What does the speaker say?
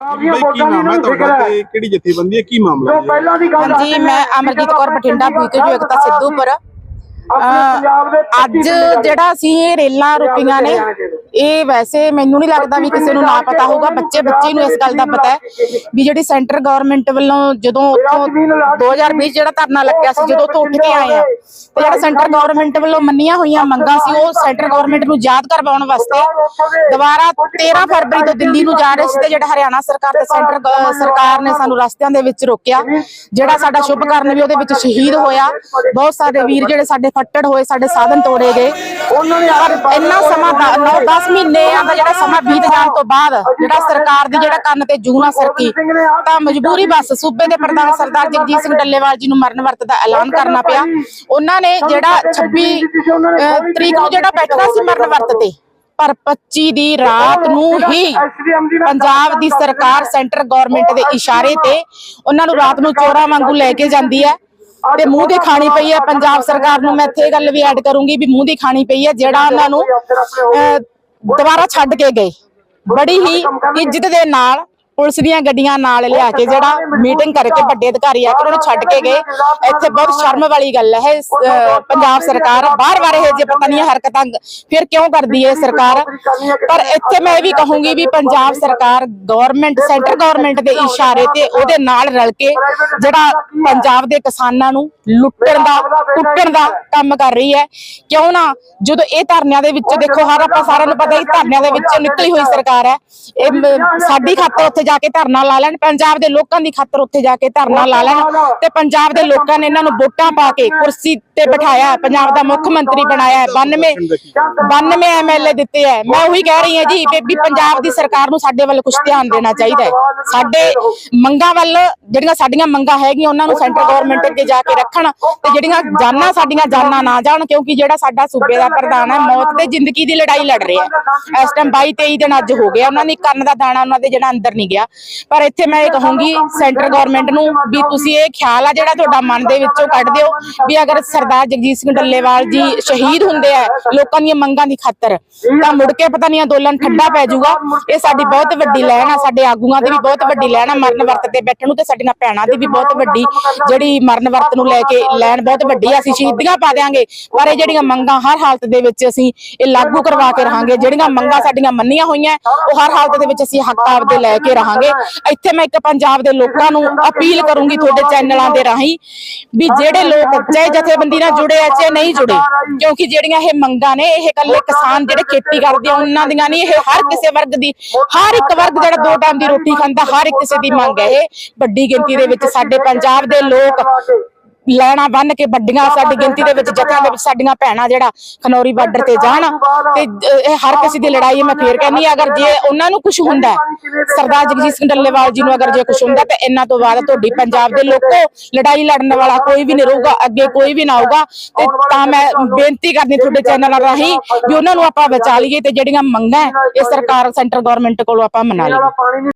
ਬਈ ਕੀ ਨਾਮ ਹੈ ਤੁਹਾਡਾ ਤੇ ਕਿਹੜੀ ਜਥੇਬੰਦੀ ਹੈ? ਕੀ ਮਾਮਲਾ ਜੋ ਜੀ? ਪਹਿਲਾਂ ਦੀ ਗੱਲ ਹਾਂਜੀ ਮੈਂ ਅਮਰਜੀਤ ਕੌਰ ਬਠਿੰਡਾ ਬੀਕੇ ਜੋ ਏਕਤਾ ਸਿੱਧੂਪੁਰ ਅਹ ਅੱਜ ਜਿਹੜਾ ਅਸੀਂ ਇਹ ਰੇਲਾਂ ਰੁਕੀਆਂ ਨੇ ਇਹ ਵੈਸੇ ਮੈਨੂੰ ਨਹੀਂ ਲੱਗਦਾ ਵੀ ਕਿਸੇ ਨੂੰ ਨਾ ਪਤਾ ਹੋਊਗਾ। ਬੱਚੇ ਬੱਚੇ ਨੂੰ ਇਸ ਗੱਲ ਦਾ ਪਤਾ ਹੈ ਵੀ ਜਿਹੜੀ ਸੈਂਟਰ ਗਵਰਨਮੈਂਟ ਵੱਲੋਂ ਜਦੋਂ ਉੱਥੋਂ 2020 ਜਿਹੜਾ ਧਰਨਾ ਲੱਗਿਆ ਸੀ ਜਦੋਂ ਉੱਥੋਂ ਉੱਠ ਕੇ ਆਏ ਆ ਤੇ ਜਿਹੜਾ ਸੈਂਟਰ ਗਵਰਨਮੈਂਟ ਵੱਲੋਂ ਮੰਨੀਆਂ ਹੋਈਆਂ ਮੰਗਾਂ ਸੀ ਉਹ ਸੈਂਟਰ ਗਵਰਨਮੈਂਟ ਨੂੰ ਯਾਦ ਕਰਵਾਉਣ ਵਾਸਤੇ ਦੁਬਾਰਾ 13 ਫਰਵਰੀ ਤੋਂ ਦਿੱਲੀ ਨੂੰ ਜਾ ਰਹੇ ਸੀ ਤੇ ਜਿਹੜਾ ਹਰਿਆਣਾ ਸਰਕਾਰ ਤੇ ਸੈਂਟਰ ਸਰਕਾਰ ਨੇ ਸਾਨੂੰ ਰਸਤਿਆਂ ਦੇ ਵਿੱਚ ਰੋਕਿਆ ਜਿਹੜਾ ਸਾਡਾ ਸ਼ੁਭ ਕਰਨ ਵੀ ਉਹਦੇ ਵਿੱਚ ਸ਼ਹੀਦ ਹੋਇਆ। ਬਹੁਤ ਸਾਰੇ ਵੀਰ ਜਿਹੜੇ ਸਾਡੇ ਫੱਟੜ ਹੋਏ ਸਾਡੇ ਸਾਧਨ ਤੋੜੇ ਗਏ। ਉਹਨਾਂ ਨੇ ਇੰਨਾ ਸਮਾਂ 9-10 ਮਹੀਨਿਆਂ ਦਾ ਜਿਹੜਾ ਸਮਾਂ ਬੀਤ ਜਾਣ ਤੋਂ ਬਾਅਦ ਜਿਹੜਾ ਸਰਕਾਰ ਦੀ ਜਿਹੜਾ ਕੰਨ ਤੇ ਜੂੰ ਨਾ ਸਰਕੀ, ਤਾਂ ਮਜਬੂਰੀ ਬਸ ਸੂਬੇ ਦੇ ਪ੍ਰਧਾਨ ਸਰਦਾਰ ਜਗਜੀਤ ਸਿੰਘ ਡੱਲੇਵਾਲ ਜੀ ਨੂੰ ਮਰਨ ਵਰਤ ਦਾ ਐਲਾਨ ਕਰਨਾ ਪਿਆ। ਉਹਨਾਂ ਨੇ ਜਿਹੜਾ 26 ਤਰੀਕ ਨੂੰ ਜਿਹੜਾ ਬੈਠਣਾ ਸੀ ਮਰਨ ਵਰਤ ਤੇ, ਪਰ 25 ਦੀ ਰਾਤ ਨੂੰ ਹੀ ਪੰਜਾਬ ਦੀ ਸਰਕਾਰ ਸੈਂਟਰ ਗਵਰਨਮੈਂਟ ਦੇ ਇਸ਼ਾਰੇ ਤੇ ਉਹਨਾਂ ਨੂੰ ਰਾਤ ਨੂੰ ਚੋਰਾਂ ਵਾਂਗੂ ਲੈ ਕੇ ਜਾਂਦੀ ਹੈ ਤੇ ਮੂੰਹ ਦੀ ਖਾਣੀ ਪਈ ਹੈ ਪੰਜਾਬ ਸਰਕਾਰ ਨੂੰ ਮੈਂ ਇੱਥੇ ਗੱਲ ਵੀ ਐਡ ਕਰੂੰਗੀ ਵੀ ਮੂੰਹ ਦੀ ਖਾਣੀ ਪਈ ਹੈ ਜਿਹੜਾ ਉਹਨਾਂ ਨੂੰ ਦੁਬਾਰਾ ਛੱਡ ਕੇ ਗਏ। ਬੜੀ ਹੀ ਇੱਜ਼ਤ ਦੇ ਨਾਲ ਪੁਲਿਸ ਦੀਆਂ ਗੱਡੀਆਂ ਨਾਲ ਲਿਆ ਕੇ ਜਿਹੜਾ ਮੀਟਿੰਗ ਕਰਕੇ ਵੱਡੇ ਅਧਿਕਾਰੀ ਆ ਕੇ ਉਹਨਾਂ ਨੂੰ ਛੱਡ ਕੇ ਗਏ। ਇੱਥੇ ਬਹੁਤ ਸ਼ਰਮ ਵਾਲੀ ਗੱਲ ਹੈ। ਪੰਜਾਬ ਸਰਕਾਰ ਬਾਰ-ਬਾਰ ਇਹ ਜੇ ਪਤਾ ਨਹੀਂ ਹਰਕਤਾਂ ਫਿਰ ਕਿਉਂ ਕਰਦੀ ਹੈ ਸਰਕਾਰ? ਪਰ ਇੱਥੇ ਮੈਂ ਇਹ ਵੀ ਕਹੂੰਗੀ ਵੀ ਪੰਜਾਬ ਸਰਕਾਰ ਗਵਰਨਮੈਂਟ ਸੈਂਟਰ ਗਵਰਨਮੈਂਟ ਦੇ ਇਸ਼ਾਰੇ ਤੇ ਉਹਦੇ ਨਾਲ ਰਲ ਕੇ ਜਿਹੜਾ ਪੰਜਾਬ ਦੇ ਕਿਸਾਨਾਂ ਨੂੰ ਲੁੱਟਣ ਦਾ, ਕੁੱਟਣ ਦਾ ਕੰਮ ਕਰ ਰਹੀ ਹੈ। ਕਿਉਂ ਨਾ? ਜਦੋਂ ਇਹ ਧਰਨਿਆਂ ਦੇ ਵਿੱਚ ਦੇਖੋ, ਹਰ ਆਪਾਂ ਸਾਰਿਆਂ ਨੂੰ ਪਤਾ ਹੀ ਧਰਨਿਆਂ ਦੇ ਵਿੱਚੋਂ ਨਿਕਲੀ ਹੋਈ ਸਰਕਾਰ ਹੈ। ਇਹ ਸਾਡੀ ਖਾਤਰ ਉੱਥੇ ਜਾ ਕੇ ਧਰਨਾ ਲਾ ਲੈਣ ਪੰਜਾਬ ਦੇ ਲੋਕਾਂ ਦੀ ਖਾਤਰ ਉੱਥੇ ਜਾ ਕੇ ਧਰਨਾ ਲਾ ਲੈਣ ਤੇ ਪੰਜਾਬ ਦੇ ਲੋਕਾਂ ਨੇ ਇਹਨਾਂ ਨੂੰ ਵੋਟਾਂ ਪਾ ਕੇ ਕੁਰਸੀ ਤੇ ਬਿਠਾਇਆ ਪੰਜਾਬ ਦਾ ਮੁੱਖ ਮੰਤਰੀ ਬਣਾਇਆ ਹੈ। 92 92 ਐਮਐਲਏ ਦਿੱਤੇ ਹੈ। ਮੈਂ ਉਹੀ ਕਹਿ ਰਹੀ ਹਾਂ ਜੀ ਵੀ ਪੰਜਾਬ ਦੀ ਸਰਕਾਰ ਨੂੰ ਸਾਡੇ ਵੱਲ ਕੁਝ ਧਿਆਨ ਦੇਣਾ ਚਾਹੀਦਾ ਹੈ। ਸਾਡੇ ਮੰਗਾਂ ਵੱਲ, ਜਿਹੜੀਆਂ ਸਾਡੀਆਂ ਮੰਗਾਂ ਹੈਗੀਆਂ, ਉਹਨਾਂ ਨੂੰ ਸੈਂਟਰ ਗਵਰਨਮੈਂਟ ਅੱਗੇ ਜਾ ਕੇ ਰੱਖਣ ਤੇ ਜਿਹੜੀਆਂ ਜਾਨਾਂ ਸਾਡੀਆਂ ਜਾਨਾਂ ਨਾ ਜਾਣ, ਕਿਉਂਕਿ ਜਿਹੜਾ ਸਾਡਾ ਸੂਬੇ ਦਾ ਪ੍ਰਧਾਨ ਹੈ, ਮੌਤ ਤੇ ਜ਼ਿੰਦਗੀ ਦੀ ਲੜਾਈ ਲੜ ਰਿਹਾ ਹੈ। ਇਸ ਟਾਈਮ 22 23 ਦਿਨ ਅੱਜ ਹੋ ਗਿਆ ਉਹਨਾਂ ਨੇ ਕੰਨ ਦਾ ਦਾਣਾ, ਉਹਨਾਂ ਦੇ ਜਿਹੜਾ ਅੰਦਰ ਨਹੀਂ ਗਿਆ। ਪਰ ਇੱਥੇ ਮੈਂ ਇਹ ਕਹੂੰਗੀ, ਸੈਂਟਰ ਗਵਰਨਮੈਂਟ ਨੂੰ ਵੀ ਤੁਸੀਂ ਇਹ ਖਿਆਲ ਆ ਜਿਹੜਾ ਤੁਹਾਡਾ ਮਨ ਦੇ ਵਿੱਚੋਂ ਕੱਢ ਦਿਓ ਵੀ ਅਗਰ ਸਰਦਾਰ ਜਗਜੀਤ ਸਿੰਘ ਡੱਲੇਵਾਲ ਜੀ ਸ਼ਹੀਦ ਹੁੰਦੇ ਆ ਲੋਕਾਂ ਦੀਆਂ ਮੰਗਾਂ ਦੀ ਖਾਤਰ। ਤਾਂ ਮੁੜ ਕੇ ਪਤਾ ਨਹੀਂ ਅੰਦੋਲਨ ਠੱਡਾ ਪੈ ਜਾਊਗਾ। ਇਹ ਸਾਡੀ ਬਹੁਤ ਵੱਡੀ ਲੈਣ ਆ, ਸਾਡੇ ਆਗੂਆਂ ਦੀ ਵੀ ਬਹੁਤ ਵੱਡੀ ਲੈਣ ਆ, ਮਰਨ ਵਰਤ ਤੇ ਬੈਠਣ ਨੂੰ ਤੇ ਸਾਡੀਆਂ ਭੈਣਾਂ ਦੀ ਵੀ ਬਹੁਤ ਵੱਡੀ ਜਿਹੜੀ ਮਰਨ ਵਰਤ ਨੂੰ ਲੈ ਕੇ ਲੈਣ ਬਹੁਤ ਵੱਡੀ ਆ। ਅਸੀਂ ਸ਼ਹੀਦੀਆਂ ਪਾ ਦਿਆਂਗੇ, ਪਰ ਇਹ ਜਿਹੜੀਆਂ ਮੰਗਾਂ ਹਰ ਹਾਲਤ ਦੇ ਵਿੱਚ ਅਸੀਂ ਇਹ ਲਾਗੂ ਕਰਵਾ ਕੇ ਰਹਾਂਗੇ। ਜਿਹੜੀਆਂ ਮੰਗਾਂ ਸਾਡੀਆਂ ਮੰਨੀਆਂ ਹੋਈਆਂ, ਉਹ ਹਰ ਹਾਲਤ ਦੇ ਵਿੱਚ ਅਸੀਂ ਹੱਕ ਆਪਦੇ ਲੈ ਕੇ ਰਹਾਂਗੇ। ਇੱਥੇ ਮੈਂ ਇੱਕ ਪੰਜਾਬ ਦੇ ਲੋਕਾਂ ਨੂੰ ਅਪੀਲ ਕਰੂੰਗੀ ਤੁਹਾਡੇ ਚੈਨਲਾਂ ਦੇ ਰਾਹੀਂ ਵੀ ਜਿਹੜੇ ਲੋਕ ਚਾਹੇ ਜਥੇਬੰਦੀ ਨਾਲ ਜੁੜੇ ਆ ਚਾਹੇ ਨਹੀਂ ਜੁੜੇ? ਕਿਉਂਕਿ ਜਿਹੜੀਆਂ ਇਹ ਮੰਗਾਂ ਨੇ ਇਹ ਇਕੱਲੇ ਕਿਸਾਨ ਜਿਹੜੇ ਖੇਤੀ ਕਰਦੇ ਆ ਉਹਨਾਂ ਦੀਆਂ ਨਹੀਂ ਇਹ ਹਰ ਕਿਸੇ ਵਰਗ ਦੀ ਹਰ ਇੱਕ ਵਰਗ ਜਿਹੜਾ ਦੋ ਟਾਈਮ ਦੀ ਰੋਟੀ ਖਾਂਦਾ ਹਰ ਇੱਕ ਕਿਸੇ ਦੀ ਮੰਗ ਹੈ ਇਹ ਵੱਡੀ ਗਿਣਤੀ ਦੇ ਵਿੱਚ ਸਾਡੇ ਪੰਜਾਬ ਦੇ ਲੋਕ ਲੈਣਾ ਬੰਨ ਕੇ ਵੱਡੀਆਂ ਸਾਡੀ ਗਿਣਤੀ ਦੇ ਵਿੱਚ ਜਥਿਆਂ ਦੇ ਵਿੱਚ ਸਾਡੀਆਂ ਭੈਣਾਂ ਜਿਹੜਾ ਖਨੌਰੀ ਬਾਰਡਰ ਤੇ ਜਾਣ ਤੇ ਇਹ ਹਰ ਕਿਸੇ ਦੀ ਲੜਾਈ ਹੈ, ਮੈਂ ਫੇਰ ਕਹਿੰਨੀ ਅਗਰ ਜੇ ਉਹਨਾਂ ਨੂੰ ਕੁਝ ਹੁੰਦਾ ਸਰਦਾਰ ਜਗਜੀਤ ਸਿੰਘ ਡੱਲੇਵਾਲ ਜੀ ਨੂੰ ਅਗਰ ਜੇ ਕੁਝ ਹੁੰਦਾ ਤੇ ਇਹਨਾਂ ਤੋਂ ਬਾਅਦ ਤੁਹਾਡੀ ਪੰਜਾਬ ਦੇ ਲੋਕੋ ਲੜਾਈ ਲੜਨ ਵਾਲਾ ਕੋਈ ਵੀ ਨਹੀਂ ਰਹੂਗਾ ਅੱਗੇ ਕੋਈ ਵੀ ਨਾ ਆਊਗਾ ਤੇ ਤਾਂ ਮੈਂ ਬੇਨਤੀ ਕਰਨੀ ਤੁਹਾਡੇ ਚੈਨਲ ਰਾਹੀਂ ਵੀ ਉਹਨਾਂ ਨੂੰ ਆਪਾਂ ਬਚਾ ਲਈਏ ਤੇ ਜਿਹੜੀਆਂ ਮੰਗਾਂ ਇਹ ਸਰਕਾਰ ਸੈਂਟਰ ਗਵਰਨਮੈਂਟ ਕੋਲੋਂ ਆਪਾਂ ਮਨਾ ਲਈਏ।